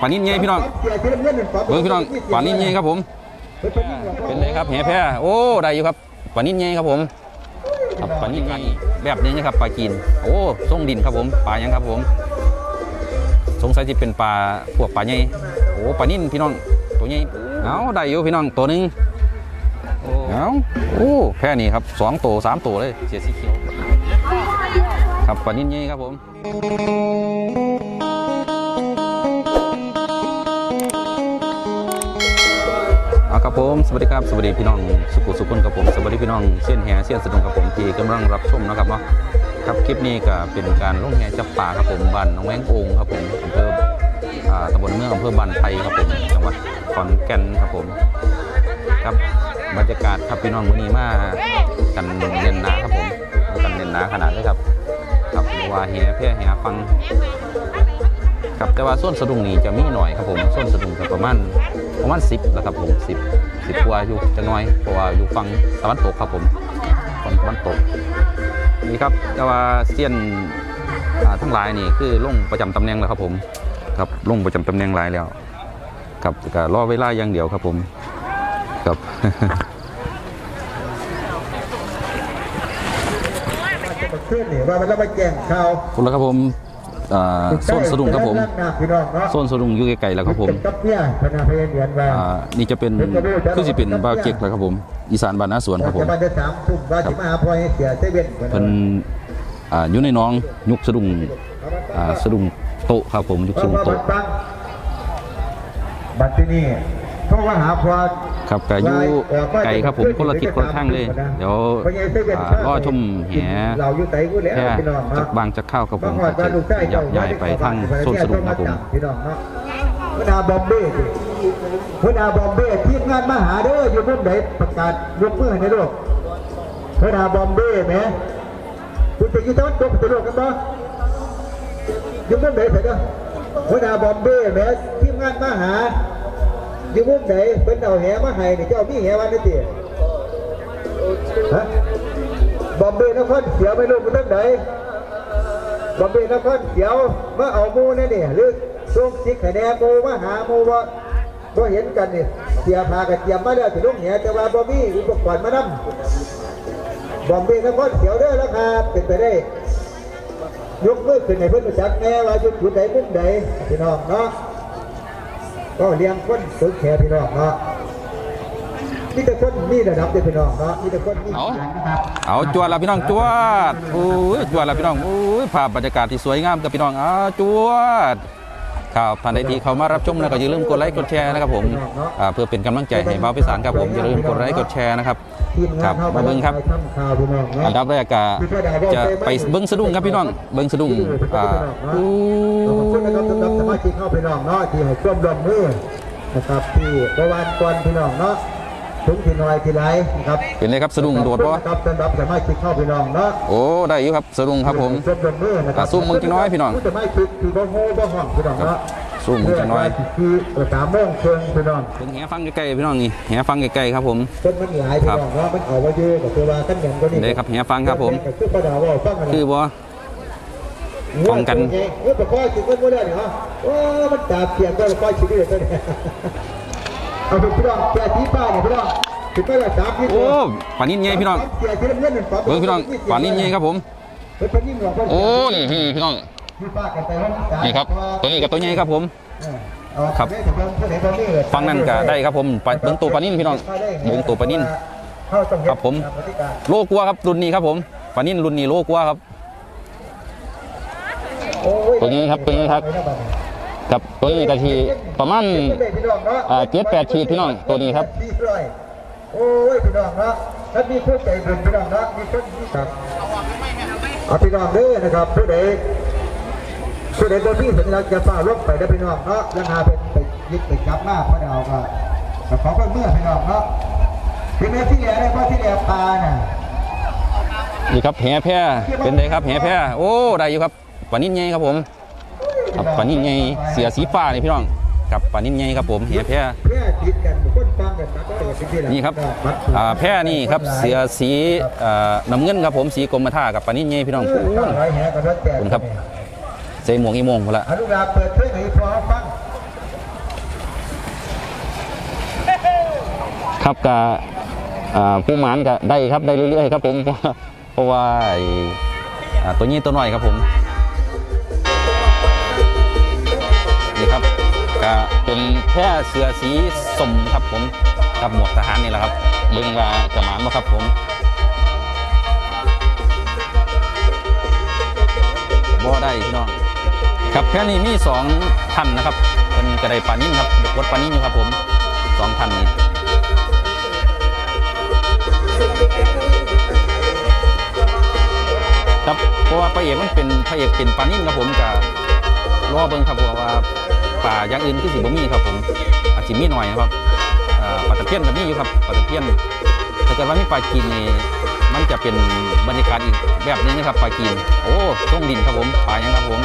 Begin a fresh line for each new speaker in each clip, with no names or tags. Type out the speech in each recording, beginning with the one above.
ปานิ่นใหญ่พี่น้องเบิ้งพี่น้องปานิ่นใหญ่ครับผม เป็นเลยครับแหแพรโอ้ได้อยู่ครับปานิ่นใหญ่ครับผมครับปลานิ่นใหญ่แบบนี้นะครับปลากีนโอ้ส่งดินครับผมปลายังครับผม สงสัยที่เป็นปลาพวกปลาใหญ่โอ้ปลานิ่นพี่น้องตัวใหญ่เอาได้อยู่พี่น้องตัวหนึงเอาโอ้แค่นี้ครับสองตัวสามตัวเลยเสียสีเขียวครับปลานิ่นใหญ่ครับผม ครับผมสวัสดีครับสวัสดีพี่น้องสุขุสุขุนครับผมสวัสดีพี่น้องเส้นแหเส้นสะดงครับผมที่กำลังรับชมนะครับเนาะครับคลิปนี้ก็เป็นการลงแหจับปลาครับผมบ้านน้องแวงโองครับผมอำเภอตำบลเมืองอำเภอบ้านไทยครับผมจังหวัดขอนแก่นครับผมครับบรรยากาศครับพี่น้องวันนี้มากันเล่นนาครับผมกันเล่นนาขนาดเลยครับครับว่าแหเพื่อแหฟังครับแต่ว่าส้นสะดุงนี่จะมีหน่อยครับผมส้นสะดุงก็ประมาณ ประมาณสิบแล้วครับผมสิบสิบกว่าอยู่จะน้อยเพราะว่าอยู่ฝั่งตะวันตกครับผมฝั่งตะวันตกนี่ครับแต่ว่าเซียนอ่าทั้งหลายนี่คือลงประจำตำแหน่งแล้วครับผมครับลงประจำตำแหน่งหลายแล้วครับก็รอเวลาอย่างเดียวครับผมครับ
ขึ้นนี่ว่ามันแล้วมาแจ้งข่าว
คุณแล้วครับผม อ่าส้นสะดุงครับผม
พี่น้องเนาะ
ส้นสะดุงอยู่ไกลๆแล้วครับผม
กับเนี่ยพนาพยเดียนว่า
อ่านี่จะเป็นคือสิเป็นบ้าวเก็กแล้วครับผมอีสานบ้านนาสวนครับผม
จะมาจะสามทุ่มว่าสิมาหาพ่อให้เสียเซเว่น
เพิ่นอ่าอยู่ในหน้องยุกสะดุงอ่าสะดุงโตะครับผมยุกสะดุงโตะ
บัดที่นี่เพราะว่าหาพ่อ
ครับก็อยู่ไกลครับผมคนละทิศคนละทางเลย เดี๋ยวอ่ารอชมแห
เแค่
จากบางจากข้าวครับผม
บา
ก
ย่าลูกชาย
จะยับย้ายไปทางโซนสะดุงครับผม
พี่น้องเนาะพนาบอมเบ้พนาบอมเบ้ทีมงานมหาเด้ออยู่มุมไหนประกาศยกมือให้ในโลกพนาบอมเบ้แหมคุณจะยู่ตะวันตกตะวันตกกันบ่อยู่มุมไหนเถอะเด้อพนาบอมเบ้แหมทีมงานมหา อยู่มุมไหนเพิ่นเอาแหมาให้นี่เจ้ามีแหวันนี่ติฮะบอมเบ้นครเสียวไม่รู้มันตั้งไหนบำเพ็ญนครเขียวมาเอามูนี่นี่หรือส่งสิกแนนหมูมาหามูว่าก็เห็นกันนี่เสียพากันเตียมมาแล้วถึงลุงเหียแต่ว่าบ่มีอุปกรณ์มานำบำเพ็ญนครเขียวเด้อแล้วครับเป็นไปได้ยกมือขึ้นในเพื่อนประจักษ์แน่ว่าจุดจุดใดมุมใดพี่น้องเนาะ ก็เลี้ยงคนสุดแขพี่น้องเนาะมีแต่คนมีระดับเด้อพี่น้องเนาะมีแต่คนมี
เอา
นะครับ
เอาจวดแล้วพี่น้องจวดโอ้ยจวดแล้วพี่น้องโอ้ยภาพบรรยากาศที่สวยงามกับพี่น้องอ้าวจวด ครับท่านใดที่เขามารับชมแล้วก็อย่าลืมกดไลค์กดแชร์นะครับผมเพื่อเป็นกำลังใจให้บ่าพิสารครับผมอย่าลืมกดไลค์กดแชร์นะครับครับมาเบิ้งครับ
อัน
ดับแรกก็จะไปเบิ้งสะดุ้งครับพี่น้องเบิ้งสะดุ้งอ่า
ขอบคุณนะครับสำหรับสมาชิกเข้าไปน้องเนาะที่ให้ร่วมรวมมือนะครับที่ประวันก่อนพี่น้องเนาะ ถึงที่น้อยที่ไรนะครับ
เป็นเลยครับสะดุ้งโดด
ขอบ
บ่
คุณนะครับสำหรับสมาชิกเข้าพี่น้องเนาะ
โอ้ได้อยู่ครับสะดุ้งครับผม
ร่วมร่วมมือนะครั
อะสู้มึงจังน้อยพี่น้อง
ผู้สมาชิกที่บ่โง่บ่ห้องพี่น้องเนาะ
สู้มึงจังน้อย
คือสามโมงเชิงพี่น้อง
เบิ้งแหฟังใกล้ๆพี่น้องนี่แหฟังใกล้ๆครับผม
คนมันหลายพี่น้องเนาะมันเอามาเยอะกับตัวว่ากันอย่างก็นี่
ได้ครับแหฟังครับผม
คือประดาว่าฟังกัน
คือบ่ฟังกัน
เออไปค่อยกินกันบ่ได้เหรอโอ้มันดาบเสียงก็ค่อยชิบเลยตัวนี้ เอาไปพี่น้องแกที่ป้าเนี่ยพี่น้องถึงไปละสามที่
โอ้ปลานิ่นใหญ่พี่น้อง
เบิ้
งพี่น้องปลานิ่นใหญ่ครับผมโอ้นี่พี่น้อง
นี่
ครับตัวนี้กับตัวใหญ่ครับผมครับฟังนั่นก็ได้ครับผมปเบิ้งตัวปานินพี่น้องเบิ้งตัวปานินครับผมโลกัวครับรุ่นนี้ครับผมปานินรุ่นนี้โลกัวครับ
โอ้ย
ตัวนี้ครับตัวนี้ครับ กับตัวนี้กะทีประมาณอ่า7 8ขีดพี่น้องตัวนี้ครับ
โอ้ยพี่น้องเนาะถ้ามีผู้ใจบุญพี่น้องเนาะมีคนมีครับเอาพี่น้องเด้อนะครับผู้ใดผู้ใดตัวพี่สัญลักษณ์จะฝ่าลบไปได้อพี่น้องเนาะแล้วหาเป็นไปยึดไปจับมากพระดาวก็ก็ขอเพิ่มเมื่อพี่น้องเนาะพี่แม่ที่เหลือได้เพราะที่เหลือปลาน่ะ
นี่ครับแหแพร่เป็นไงครับแหแพร่โอ้ได้อยู่ครับปลานิ่นใหญ่ครับผม ครับปลานิ่งไงเสียสีฟ้านี่พี่น้องกับปลานิ่งไงครับผมเหีย
แพร่นี่ค
รับแพร่นี่ครับเสียสีน้ำเงินครับผมสีกรมท่ากับปลานิ่งไงพี่น้องคุณครับเสียหมวงอีมงพอละ
ลูปลง
ครับกับผู้หมานก็ได้ครับได้เรื่อยๆครับผมเพราะว่าตัวนี้ตัวหน่อยครับผม เป็นแค่เสือสีสมครับผมกับหมวกทหารนี่แหละครับเบิ่งว่าจะมาบ่ครับผมบ่ได้พี่น้องครับแค่นี้มีสองท่านนะครับเป็นกระไดปานิ่นครับวดปานิ่นอยู่ครับผมสองท่านนี้ครับเพราะว่าพระเอกมันเป็นพระเอกเป็นปานิ่มครับผมจะรอเบิ่งครับว่า ป่าอย่างอื่นคือสิบ่มีครับผมอาจจะมีหน่อยนะครับปลาตะเพียนก็มีอยู่ครับปลาตะเพียนถ้าเกิดว่ามีปลาจีนนี่มันจะเป็นบรรยากาศอีกแบบนึงนะครับปลาจีนโอ้ต้องดินครับผมปลายังครับผม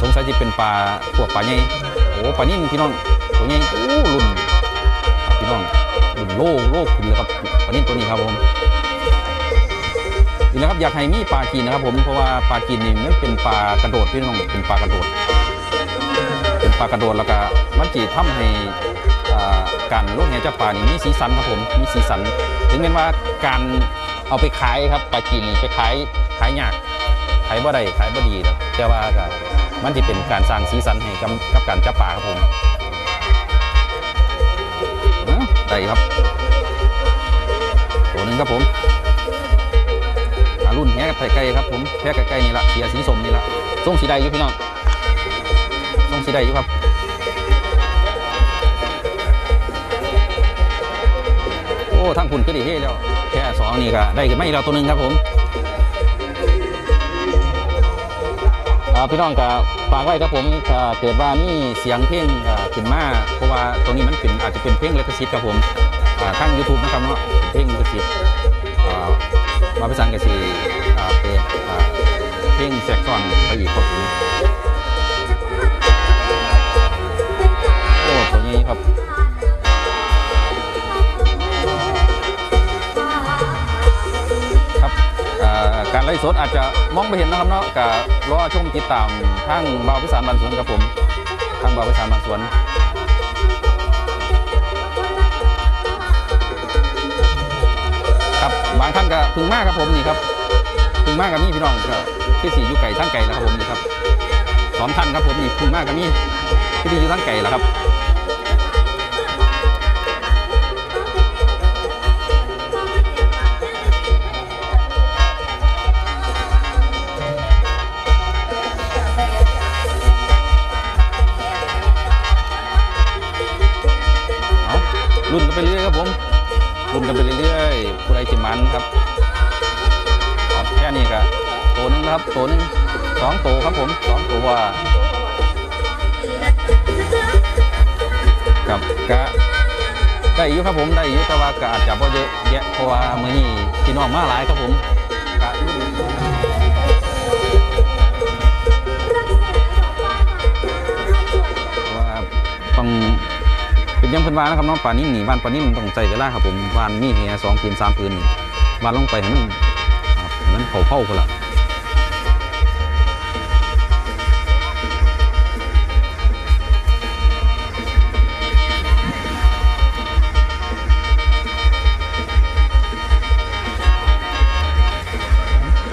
สงสัยจะเป็นปลาพวกปลาใหญ่โอ้ปลานิ่มพี่น้องตัวใหญ่โอ้รุ่นพี่น้องรุ่นโลโลขึ้นเลยครับปลานิ่มตัวนี้ครับผมนี่นะครับอยากให้มีปลาจีนนะครับผมเพราะว่าปลาจีนนี่มันเป็นปลากระโดดพี่น้องเป็นปลากระโดด ปลากระโดดแล้วก็มันจีทำให้การลดแหจับปลานี่มีสีสันครับผมมีสีสัน ถึงแม้ว่าการเอาไปขายครับปลาจีนไปขายขายยากขายบ่ได้ขายบ่ดีหรอกแต่ว่าก็มันจะเป็นการสร้างสีสันให้กับกับการจับปลาครับผมได้ครับตัวหนึ่งครับผมรุ่นแพ้ไก่ครับผมแพ้ไก่ๆนี่ละเสียสีสมนี่ละส่งสีใดอยู่พี่น้อง งสีใดอยู่ครับโอ้ทั้งคุณก็ดีเฮ้แล้วแค่สองนี่ก็ได้กันไม่เราตัวหนึ่งครับผมพี่น้องก็ฝากไว้ครับผมถ้าเกิดว่ามีเสียงเพลงขึ้นมาเพราะว่าตัวนี้มันเป็นอาจจะเป็นเพลงเลคซิตครับผมอ่าทาง YouTube นะครับเนาะเพลงเลคซิตอ่ามาประสานกับสีเปิดอ่าเพลงแซกซอนไปอีกครับผม ครับครับการไล่สดอาจจะมองไม่เห็นนะครับเนาะกับรอชมติดตามทางบ่าวพิสารบานสวนครับผมทางบ่าวพิสารบานสวนครับบางท่านก็พึงมากครับผมนี่ครับพึงมากกับนี่พี่น้องก็ที่สี่ยู่ไก่ทั้งไก่แล้วครับผมนี่ครับสองท่านครับผมนี่พึงมากกับนี่ที่ที่อยู่ทั้งไก่แล้วครับ ไปเรื่อยครับผมรุ่นกันไปเรื่อยๆผู้ใดจิมันครับแค่นี้ก็ตัวนึงนะครับตัวนึงสองตัวครับผมสองตัวกับกะได้อยู่ครับผมได้อยู่แต่ว่ากะอาจจะพอเยอะแยะเพราะว่ามือนี้พี่น้องมาหลายครับผมกะว่าต้อง เป็นยังเพิ่นว่านะครับน้องป่านิ่มนี่บ้านป่านิ่มต้องใจเวลาครับผมบ้านมีแหสองปืนสามปืนนี่บ้านลงไปให้มันให้มันเผาเผาคนละ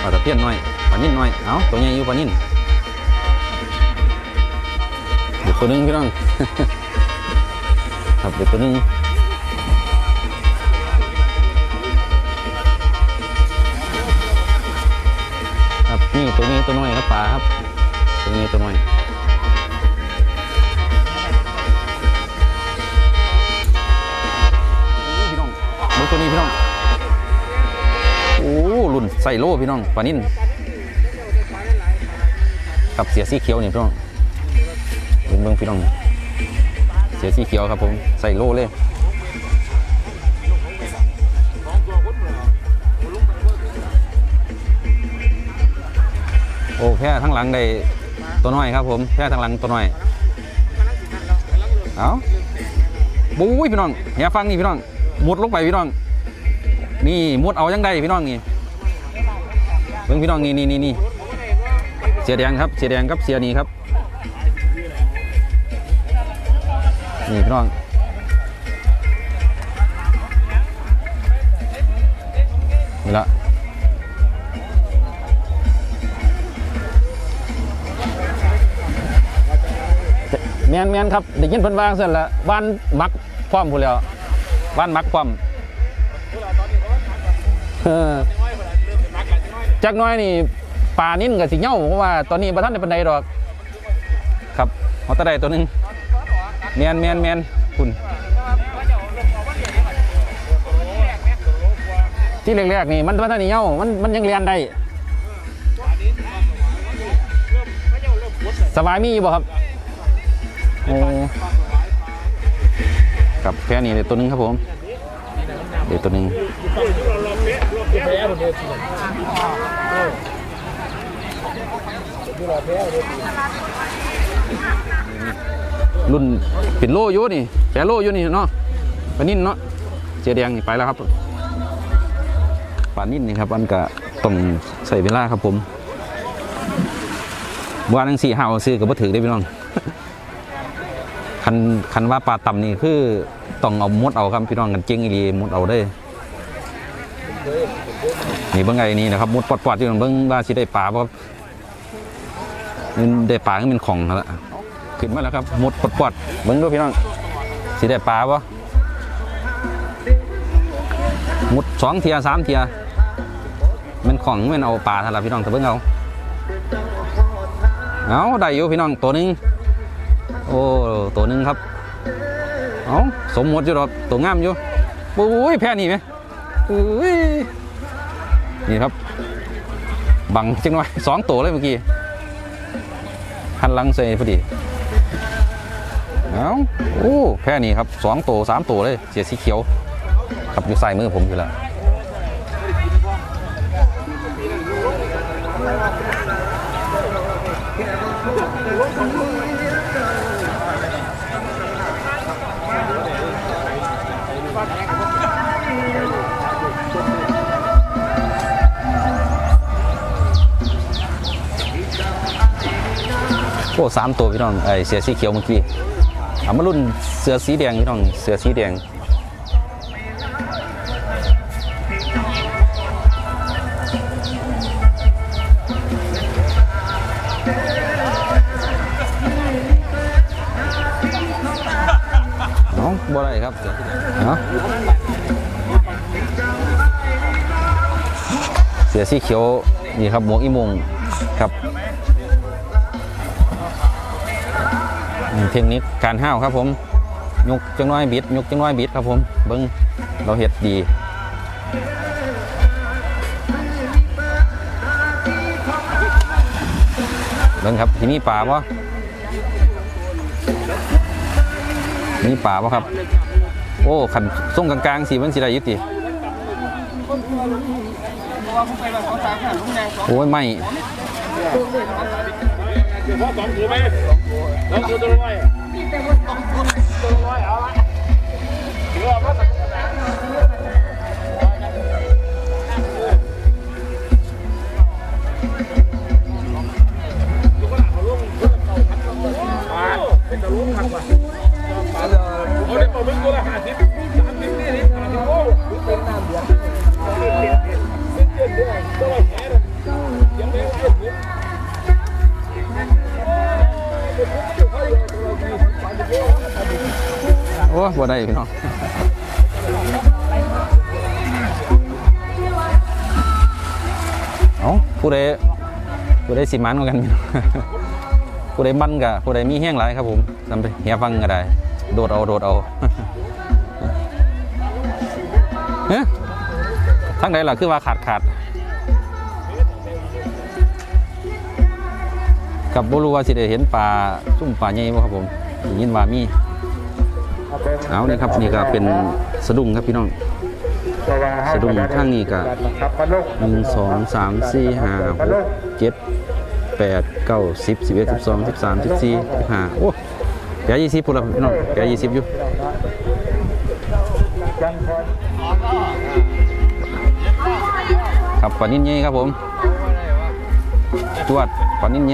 ปลาตะเพียนหน้อยปลานิ่นน้อยเอาตัวใหญ่อยู่ปลานิ่นเดี๋ยวตัวหนึงพี่น้อง ครับเดี๋ยวตัวนึงครับนี่ตัวนี้ตัวน้อยครับปลาครับ ตัวนี้ตัวน้อยโอ้พี่น้องดูตัวนี้พี่น้องโอ้รุ่นใส่โล่พี่น้องปานิ่นกับเสียสีเขียวนี่พี่น้องเบิ่งเบิ่งพี่น้อง สียสีเขียวครับผมใส่โล่เลยโอ้แพ้ทั้งหลังได้ตัวน้อยครับผมแพ้ทั้งหลังตัวน้อยเอาบุ้ยพี่น้องอย่าฟังนี่พี่น้องมุดลงไปพี่น้อง นี่มุดเอายังได้พี่น้องนี่เบิ่งพี่น้องนี่นี่นี่เสียแดงครับเสียแดงครับเสียนี่ครับ นี่พี่น้องนี่ละแมนแมนครับได้ยินเพิ่นวางเสร็จแล้วบ้านมักพร้อมพูแล้วบ้านมักพร้อมจักน้อยนี่ป่านิ่นกับสิเง่าเพราะว่าตอนนี้ประท่านในปันไดหรอก ครับหอตะไดตัวนึง แมนแมนแมนคุณที่แรกๆนี่มันบ่ทันได้เย้ามันมันยังเรียนได้สบายมีอยู่บ่ครับโอ้กับแค่นี้เดี๋ยวตัวนึงครับผมเดี๋ยวตัวนึง รุ่นเป็นโลอยู่นี่แปรโลอยู่นี่เนาะปลานิ่นเนาะเจียแดงนี่ไปแล้วครับปลานิ่นนี่ครับอันก็ต้องใส่เวลาครับผมบ้านทั้งสี่ห้าวซื้อกับบ่ถือได้พี่น้องคันคันว่าปลาต่ำนี่คือต้องเอามดเอาครับพี่น้องกันเก่งอีหลีมดเอาได้นี่เบิ่งไงนี่นะครับมดปอดๆอยู่เบิ่งว่าสิได้ปลาบ่ครับได้ปลาก็เป็นของนั่นละ ขึ้นมาแล้วครับหมดปอดเบิ่งดูพี่น้องสิได้ปลาบ่มดสองเทียสามเทียมันของมันเอาปลาทานละพี่น้องแต่เบิ่งเอาเอาได้อยู่พี่น้องตัวหนึงโอ้ตัวหนึ่งครับเอาสมหมดอยู่หรอตัวงามอยู่ปุ้ยแพ้นี่ไหมอุ้ยนี่ครับ บังจังหน่อยสองตัวเลยเมื่อกี้หันหลังใส่พอดี เอาโอ้แพ้นี่ครับสองตัวสามตัวเลยเสียสีเขียวครับอยู่ใส่มือผมอยู่แล้วโอ้สามตัวพี่น้องไอเสือสีเขียวเมื่อกี้ เอามารุ่นเสือสีแดงพี่น้องเสือสีแดงน้องบ่ได้ครับเนาะเสือสีเขียวนี่ครับหมวกอีมงครับ อืมเทคนิคการห้าวครับผมยกจังน้อยบิดยกจังน้อยบิดครับผมเบิ้งเราเห็ดดีเบิ้งครับที่นี่ป่าปะมีป่าปะครับ โอ้ขันส่งกลางๆสีมันสีได้อยุติโอ้ยไม่
ตัวไหมสองตัวตัวร้อยตัวร้อยเอาละถือว่าพ่อสักเป็นตะลุงหักว่ะเอาได้ปลาบึกตัวละห้าสิบสามสิบนี่นี่ห้าสิบโอ้เป็นน้ำเดือดเป็นเดือดเดือด
โอ้บ่ได้พี่น้องเอาผู้ใดผู้ใดสิมันกันพี่น้องผู้ใดมันกับผู้ใดมีแห้งหลายครับผมทำไปเฮียฟังก็ได้ โดดเอาโดดเอาเฮ้ยทั้งใดล่ะคือว่าขาดขาดกับบรูว่าสิได้เห็นปลาซุ่มปลาใหญ่บ่ครับผมยินว่ามี เอานี่ครับนี่ก็เป็นสะดุ้งครับพี่น้อง สะดุ้งข้างนี้ก็หนึ่งสองสามสี่ห้าหกเจ็ดแปดเก้าสิบสิบเอ็ดสิบสองสิบสามสิบสี่สิบห้าโอ้แกยี่สิบพูดแล้วพี่น้องแกยี่สิบอยู่ครับปลานิ่นใหญ่ครับผมจวดปลานิ่นให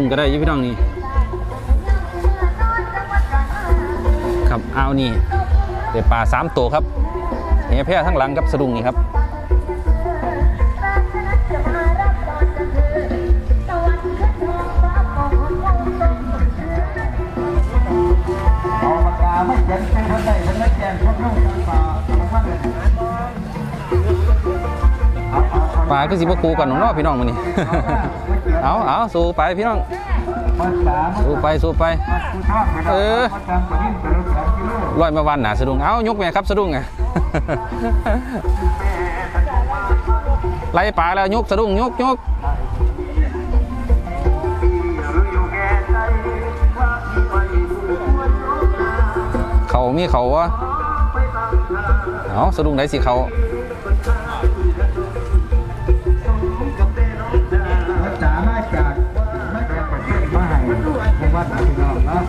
กุ้งก็ได้ยี่พี่น้องนี่ครับเอานี่เดี๋ยวปลาสามตัวครับแหแพร่ทั้งหลังกับสะดุ้งนี่ครับ
ปากกาไม่เขียนให้คนใดคนไม่แจ้งพวกน้องทางป่าทางบ้านเลยเอา
ก็สิบกูกันน้องนาะพี่น้องมื้อนี้ เอาเอาสู้ไปพี่น้อง
ภาษา
สู้ไปสู้ไป
ผู้ทอดไป
เออ
ภาษาปนิ่มแต่ละสองกิโล
ร้อยมาวันหนาสะดุ้งเอายกแม่ครับสะดุ้งไงไล่ปลาแล้วยกสะดุ้งยกยกเขามีเขาวะเอาสะดุ้งไหนสิเขา
ผมว่าพี่น้องเนาะ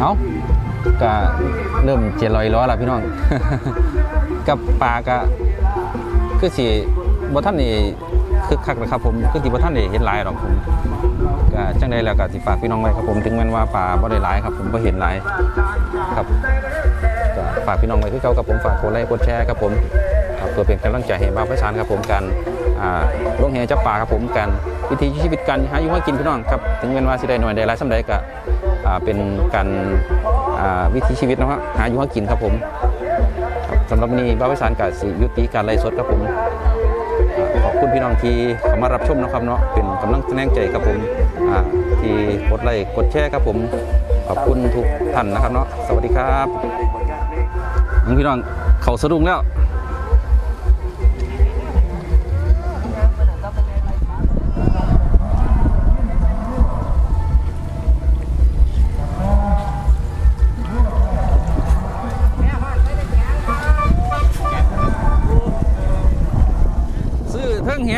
เอาก็เริ่มเจ็ดลอยล้อแล้วพี่น้อง กับปลากะคือสิบท่านนี่คึกคักนะครับผมคือสิบท่านนี่เห็นหลายหรอกผมก็จังใดแล้วก็สิฝากพี่น้องไว้ครับผมถึงแม้นว่าปลาบ่ได้หลายครับผมบ่เห็นหลายครับก็ฝากพี่น้องไว้คือเก่ากับผมฝากกดไลค์กดแชร์ครับผมเพื่อเป็นกำลังใจให้บ้าวประชานครับผมการอ่าลงแหจับปลาครับผมการ วิถีชีวิตการหาอยู่หากินพี่น้องครับถึงแม้นว่าสิได้หน่อยได้หลายส่ำใดก็เป็นการวิถีชีวิตเนาะฮะหาอยู่หากินครับผมสำหรับนี้บ้าวประชานก็สิยุติการไลฟ์สดครับผมขอบคุณพี่น้องที่เข้ามารับชมนะครับเนาะเป็นกำลังแรงใจครับผมที่กดไลค์กดแชร์ครับผมขอบคุณทุกท่านนะครับเนาะสวัสดีครับพี่น้องเขาสะดุ้งแล้ว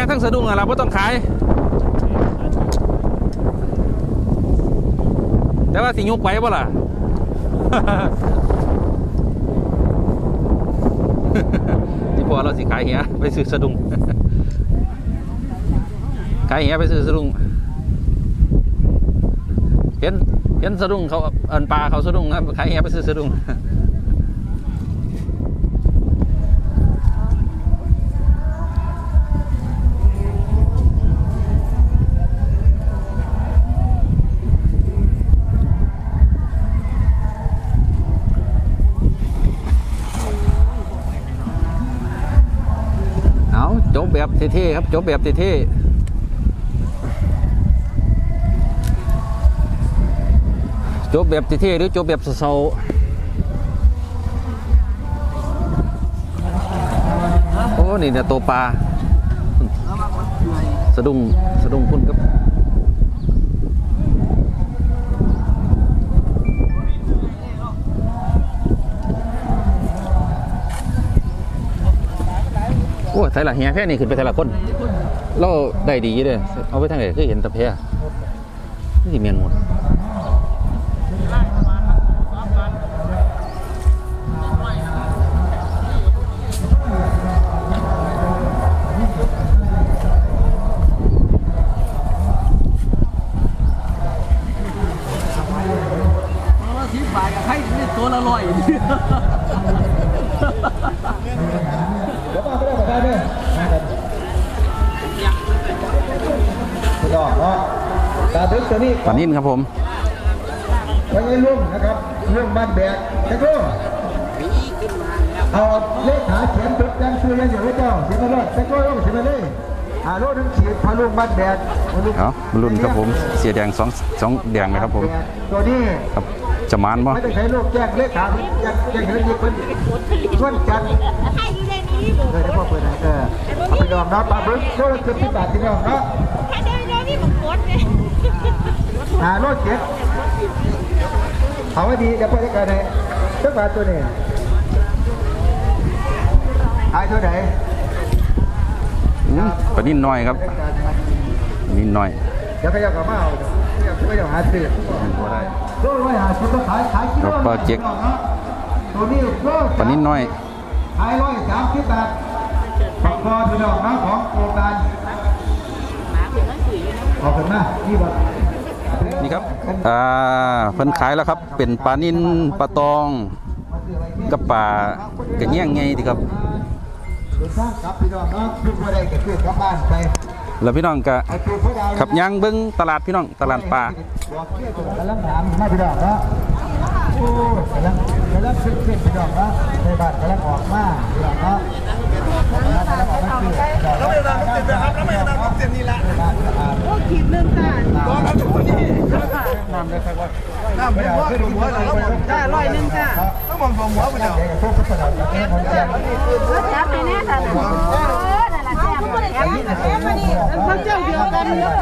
งทั้งสะดุ้งอะเราไม่ต้องขาย แต่ว่าสิยุกไปบ่ล่ะที่พอเราสิขายเหียไปซื้อสะดุ้งขายเหียไปซื้อสะดุ้งเห็นเห็นสะดุ้งเขาเอินปลาเขาสะดุ้งครับขายเหียไปซื้อสะดุ้ง เท่ๆครับจบแบบเท่ๆจบแบบเท่ๆหรือจบแบบเศร้าโอ้ นี่เนี่ยตัวปลา สะดุ้งสะดุ้งพุ่นครับ โอ้ไทยละเฮียแค่นี้ขึ้นไปไทยละคนเราได้ดีเลยเอาไปทางไหนคือเห็นตะเพียนี่สิเมียนหมด
สิบบาทกับให้นี่ตัวละร้อย
เดี๋ยวมาไม่ได้ปากกาเด้อมากันพี่น้องเนาะตาดึกตัวนี้
ปลานิ่นครับผม
ไว้ให้ลุ่มนะครับลุ่มบ้านแบกตะโก้เอาเลขาเขียนจดยังชื่อยังอยู่ไว้เจ้าเขียนมาเลยตะโก้ลงเขียนมาเลยอ่าลดหนึงขีดพาลุ่มบ้านแบก
เอามาลุ้นครับผม เสียแดงสองสองแดงนะครับผม
ตัวนี้
ครับ จะมานบ่
ไม่ได้ใช้ลูกแจ้งเลขาแจ้งแจ้งเห็นยิบคนชวนจันทร์
ให้อยู่ในนี้บุ
เออเดี๋ยวพ่อเปิดให้เออเอาไปดองเนาะปลาบึ้งโลละเจ็ดสิบบาทที่น้องเนาะ
ให้ได้ในนี้ผมกดเลย
หาโลเจ็ดเอาไว้ดีเดี๋ยวพ่อจะกันให้สักบาทตัวนี้ขายเท่าไหร่
อืมปลานิ่นน้อยครับนิ่นน้อย
เดี๋ยวขยับกลับมาเอาขยับขยับหาซื้อ โลร้อยหาสิบก็ขายขายกิโล
ครับปลาเจ๊ก
ตัวนี้โล
ปลานิ่นน้อย
ขายร้อยสามสิบบาทของพอพี่น้องนะของโครงการขอบคุณมากที่บอก
นี่ครับ อ่าเพิ่นขายแล้วครับ เป็นปลานิ่นปลาตองกับปลากระเงี้ยงไงดีครับ
เดินทางกลับพี่น้องเนาะทุกวันใดก็คือกลับบ้านไป
แล้วพี่น้องก็ขับย่างเบิ้งตลาดพี่น้องตลาดปลา
บอกเที่ยวกำลังถามมาพี่น้องเนาะโอ้กำลังกำลังขึ้นขึ้นพี่น้องนะในบ้านกำลังออกมาพี่น้องเนาะกำลังออกมาขึ้นแล้วไม่ได้ติดนะครับแล้วไม่ได้ติดนี่ละบ้านสะอาด
โอ้ขีดหนึ่งจ้า
น้ำไม่ได้ขึ้นหัวเลย
จ้าร้อยนึ่งจ้า
ต้องมองหัวไปแล้วพวกกระดาษแบบนี้มันแจ้ง
จับให้แน่ค่ะ ซ่บแซ่บแซ่บมาดิมันเจ้าเดียวกันเนาะ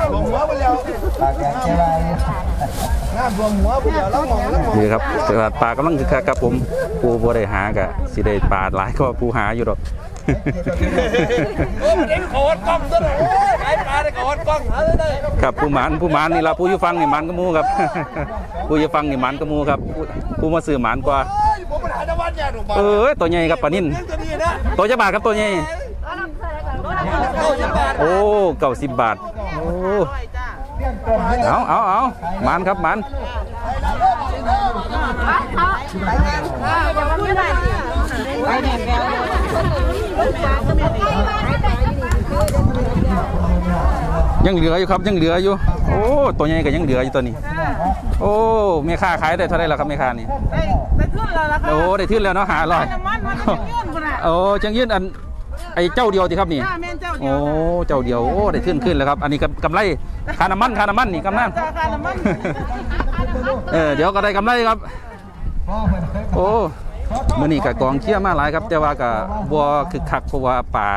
ปากแดงใจ
นี่ครับตลาดปลากำลังคึกคักครับผมปูบัวได้หากะสิได้ปลาหลายก็ปูหาอยู่ดอก
โอ้เอ็นขอดกล้องซะหน่อยขายปลาได้ขอดกล้องหาได้
ครับผู้หมานผู้หมานนี่ละผู้ยู่ฟังนี่หมันก็มูครับ ผู้ยู่ฟังนี่หมันก็มูครับ ผู้มาซื้อหมันกว่าเอ้ยตัวใหญ่ครับปลานิ่น
ตัวนี้นะ
ตัวจะบาทครับตัวใหญ่ โอ้เก้าสิบบาท โอ้ เอาเอาเอาหมันครับหมัน
จะมาไม่ได้ไปแดงแล้ว
ยังเหลืออยู่ครับยังเหลืออยู่ โอ้ตัวใหญ่ก็ยังเหลืออยู่ตัวนี้ โอ้แม่ค้าขายได้เท่าไหรล่ะครับแม่ค้านี่
ไปขึ้นแล้วล่ะค่ะ
โอ้ได้ทื่นแล้วเนาะหาลอย
น้ำมันมันจะยื่นคนน่ะ
โอ้จังยืนอัน ไอ้เจ้าเดียวสิครับนี่
จ้าแม่นเจ้าเดี
โอ้
ยว
เจ้าเดียวโอ้ได้ทื่นขึ้นแล้วครับ อันนี้กำกำไรค่าน้ำมันค่าน้ำมันนี่กำนัน
จ้าค่าน้ำมัน
เออเดี๋ยวก็ได้กำไรครับ โอ้มื่อนี้กับกองเชี่ยร์มาหลายครับ แต่ว่ากับบัวคึกคักเพราะว่าป่า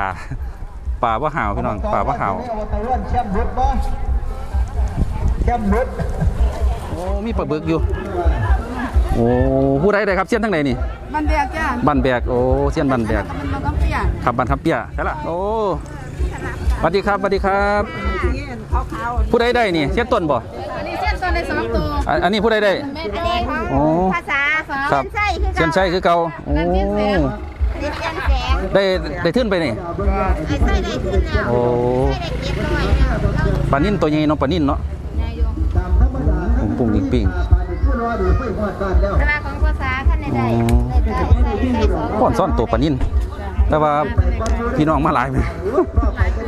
ป่าว่าหาวพี่น้องป่าว่าหาว
เอาตะวันแชมป์รุดบ่แชมป์รุด
โอ้มีปลาบึกอยู่ โอ้ผู้ใดได้ครับเสี้ยนทั้งไหนนี่
มันแดงจ้า
บันแบกโอ้เสี้ยนบันแบก
มันต้ องเปลี่ยน
ขับบันทับเปียใช่ละโอ้สวัสดีครับสวัสดีครับ
ขาวๆ
ผู้ใดได้นี่เสี้ยนต้นบ่
อันนี้เส้นตัวในสองตัว
อันอันนี้ผู้ใดได้
อันนี้ของ
โอ้
ภาษา
ครับ
เส้นไส้คือ
เสี้ยนใช่คือเก่าโอ้
อันนี้เส้นแสง
ได้ได้ขึ้นไปนี่
ไอ้ไส้ได้ขึ้นแล้ว
โอ้
ไส้ได้เก็บร้อยแล้ว
ปลานิ่นตัวใหญ่เนาะปลานิ่นเนาะ
นายโยม
ตามธรรมดา
ปุ่งปุ่งปิ่งปิ่ง
ปลาดิบผู้รอดูไม่หอดบ้านแล้ว
เวลาของภาษาท่านใดได้ได้ได้ได้สอง
ก่อนซ่อนตัวปลานิ่น แต่ว่าพี่น้องมาหลายไหม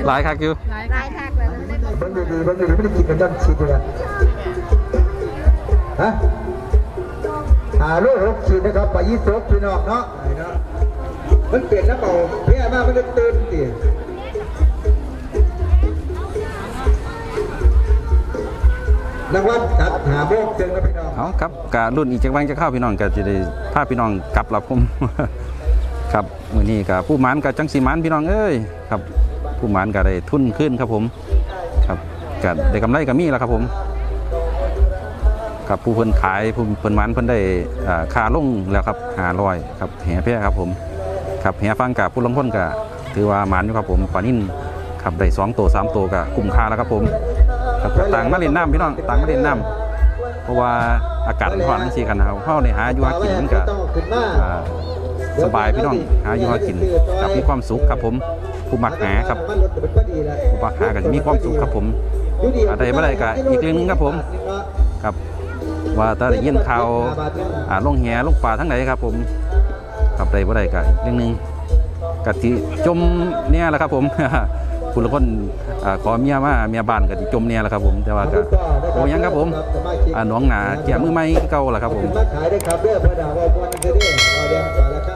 หลายคักอยู่
ลายทักแล้วได้
เบิ่งดีๆเบิ่งดีๆไม่ได้กินกันจังชิดเลยฮะหาลูกหกขีดนะครับไปยี่สิบพี่น้องเนาะมันเปลี่ยนน้ำเปล่าเพี้ยมากมันจะตื่นสิรางวัลจัดหาโบกเจงนะพี่น้อง
เอาครับการุ่นอีกจักวันจะเข้าพี่น้องก็จะได้พาพี่น้องกลับรับผมครับ มือนี้กับผู้มานกับจังสีมานพี่น้องเอ้ยครับผู้มานก็ได้ทุนขึ้นครับผมครับก็ได้กำไรก็มีแล้วครับผมกับผู้เพิ่นขายผู้เพิ่นมานเพิ่นได้อ่าค่าลงแล้วครับ500ครับแห่เพียครับผมครับแห่ฟังกับผู้ลงพ้นก็ถือว่ามานอยู่ครับผมปานิ่นครับได้สองตัวสามตัวก็คุ้มค่าแล้วครับผมครับต่างมาเล่นน้ำพี่น้องต่างมาเล่นน้ำเพราะว่าอากาศมันร้อนจังซี่กันนะครับเฮาได้หาอยู่หากินมันก็
ต้องขึ้นมา
อ่า สบายพี่น้องหาอยู่หากินครับมีความสุขครับผมผู้มักหาครับ
มันลดเป็นก็ดีแล้ว
ผู้มักหาก็จะมีความสุขครับผมอะไรบ่ได้ก็อีกเรื่องนึงครับผมครับ ว่าถ้าได้ยินข่าวอ่าลงแหลงป่าทั้งไหนครับ ผมครับอะได้บ่ได้ก็อีกเรื่องนึงก็สิจมเนี่ยแหละครับ ผมผู้ละคนขอเมียมาเมียบ้านก็สิจมเนี่ยแหละครับ ผมแต่ว่าก็โอ้ยังครับผมหน้องหนาเกี่ยมือไม้เก่าล่ะครับผม